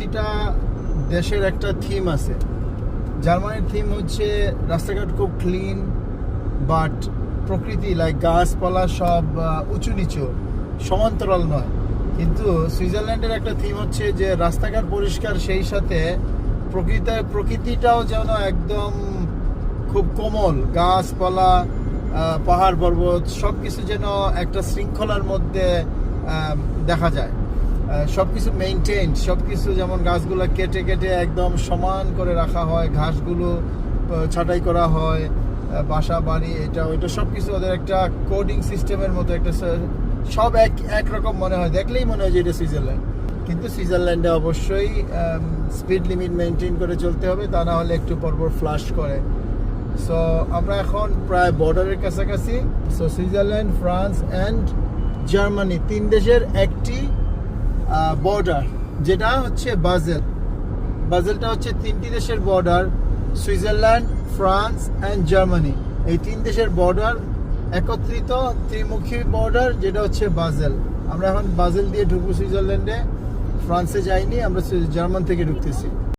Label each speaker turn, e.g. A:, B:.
A: প্রতিটা দেশের একটা থিম আছে। জার্মানির থিম হচ্ছে রাস্তাঘাট খুব ক্লিন বাট প্রকৃতি লাইক গাছপালা সব উঁচু নিচু, সমান্তরাল নয়। কিন্তু সুইজারল্যান্ডের একটা থিম হচ্ছে যে রাস্তাঘাট পরিষ্কার, সেই সাথে প্রকৃতি, প্রকৃতিটাও যেন একদম খুব কোমল, গাছপালা পাহাড় পর্বত সব কিছু যেন একটা শৃঙ্খলার মধ্যে দেখা যায়। সব কিছু মেনটেন সব কিছু যেমন গাছগুলো কেটে কেটে একদম সমান করে রাখা হয়, ঘাসগুলো ছাঁটাই করা হয় বাসা, বাড়ি, এটা, ওইটা সব কিছু ওদের একটা কোডিং সিস্টেমের মতো একটা সব এক একরকম মনে হয়, দেখলেই মনে হয় যে এটা সুইজারল্যান্ড কিন্তু সুইজারল্যান্ডে অবশ্যই স্পিড লিমিট মেনটেন করে চলতে হবে, তা না হলে একটু পরপর ফ্লাশ করে। সো আমরা এখন প্রায় বর্ডারের কাছাকাছি। So Switzerland France and Germany তিন দেশের একটি বর্ডার যেটা হচ্ছে বাজেল বাজেলটা হচ্ছে তিনটি দেশের border Switzerland France and Germany এই তিন দেশের বর্ডার একত্রিত ত্রিমুখী বর্ডার যেটা হচ্ছে বাজেল আমরা এখন বাজেল দিয়ে ঢুকবো সুইজারল্যান্ডে ফ্রান্সে যাইনি, আমরা জার্মান থেকে ঢুকতেছি।